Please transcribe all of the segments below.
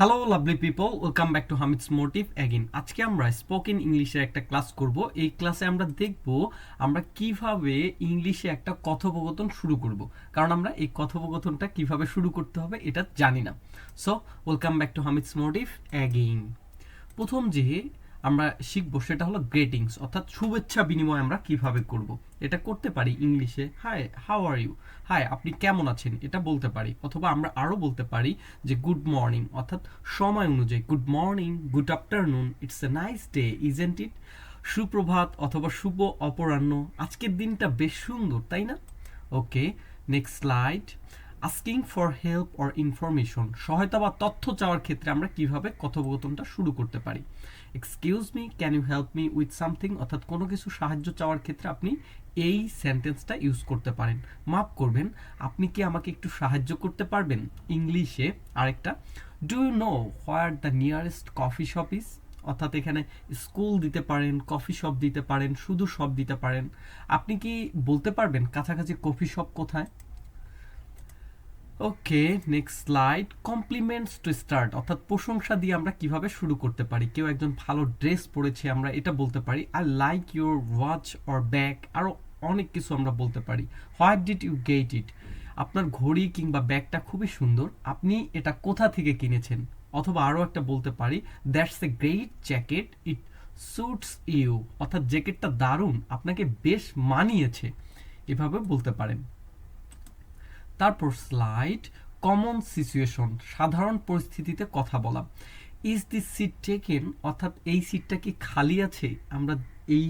Hello lovely people welcome back to Hamid's motive again আজকে আমরা spoken ইংলিশের একটা ক্লাস করব। এই ক্লাসে আমরা দেখব আমরা কীভাবে ইংলিশে একটা কথোপকথন শুরু করব। কারণ আমরা এই কথোপকথনটা কীভাবে শুরু করতে হবে এটা জানি না। So welcome back to Hamid's motive again প্রথম যে আমরা শিখব সেটা হলো গ্রেটিংস অর্থাৎ শুভেচ্ছা বিনিময় আমরা কীভাবে করব। এটা করতে পারি ইংলিশে hi how are you hi আপনি কেমন আছেন? এটা বলতে পারি। অথবা আমরা আরও বলতে পারি যে গুড মর্নিং অর্থাৎ সময় অনুযায়ী। Good morning good afternoon it's a nice day isn't it সুপ্রভাত অথবা শুভ অপরাহ্ন। আজকের দিনটা বেশ সুন্দর, তাই না? Okay next slide asking for help or information সহায়তা বা তথ্য চাওয়ার ক্ষেত্রে আমরা কীভাবে কথোপকথনটা শুরু করতে পারি? Excuse me can you help me with something অর্থাৎ কোনো কিছু সাহায্য চাওয়ার ক্ষেত্রে আপনি এই সেন্টেন্সটা ইউজ করতে পারেন। মাফ করবেন, আপনি কি আমাকে একটু সাহায্য করতে পারবেন? ইংলিশে আরেকটা do you know where the nearest coffee shop is অর্থাৎ এখানে স্কুল দিতে পারেন কফি শপ দিতে পারেন, শুধু শপ দিতে পারেন। আপনি কি বলতে পারবেন কাছাকাছি কফি শপ কোথায়? Okay next slide compliments to start অর্থাৎ প্রশংসা দিয়ে আমরা কীভাবে শুরু করতে পারি? কেউ একজন ভালো ড্রেস পরেছে, আমরা এটা বলতে পারি। I like your watch or bag আরও অনেক কিছু আমরা বলতে পারি। What did you get it আপনার ঘড়ি কিংবা ব্যাগটা খুবই সুন্দর। আপনি এটা কোথা থেকে কিনেছেন? অথবা আরও একটা বলতে পারি। That's a great jacket it suits you অর্থাৎ জ্যাকেটটা দারুণ। আপনাকে বেশ মানিয়েছে। এভাবে বলতে পারেন। তারপর স্লাইড কমন সিচুয়েশন সাধারণ পরিস্থিতিতে কথা বলা। ইজ দিস সিট টেকেন অর্থাৎ এই সিটটা কি খালি আছে? আমরা এই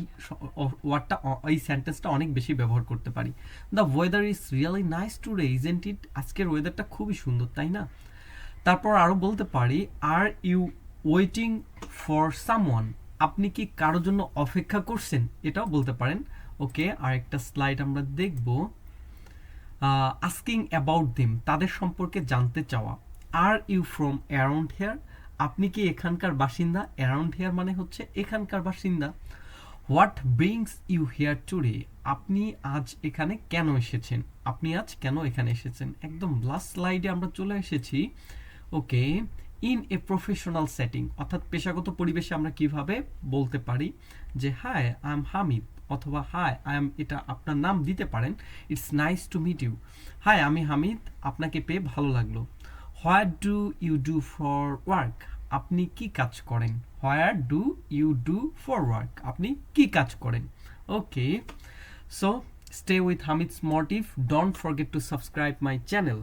ওয়ার্ডটা এই সেন্টেন্সটা অনেক বেশি ব্যবহার করতে পারি। The weather is really nice today isn't it আজকের ওয়েদারটা খুবই সুন্দর, তাই না? তারপর আরও বলতে পারি are you waiting for someone আপনি কি কারোর জন্য অপেক্ষা করছেন? এটাও বলতে পারেন। ওকে আর একটা স্লাইড আমরা দেখব। আস্কিং অ্যাবাউট দিম তাদের সম্পর্কে জানতে চাওয়া। Are you from around here আপনি কি এখানকার বাসিন্দা? অ্যারাউন্ড হেয়ার মানে হচ্ছে এখানকার বাসিন্দা। What brings you here today আপনি আজ এখানে কেন এসেছেন? আপনি আজ কেন এখানে এসেছেন? একদম লাস্ট স্লাইডে আমরা চলে এসেছি। Okay in a professional setting অর্থাৎ পেশাগত পরিবেশে আমরা কীভাবে বলতে পারি যে হাই আই এম হামিদ অথবা, হাই, আই এম এটা আপনার নাম দিতে পারেন। It's nice to meet you. Hi, আমি হামিদ, আপনাকে পেয়ে ভালো লাগল। Where do you do for work? আপনি কি কাজ করেন? Where do you do for work? আপনি কি কাজ করেন? Okay, so stay with Hamid's motive. Don't forget to subscribe my channel.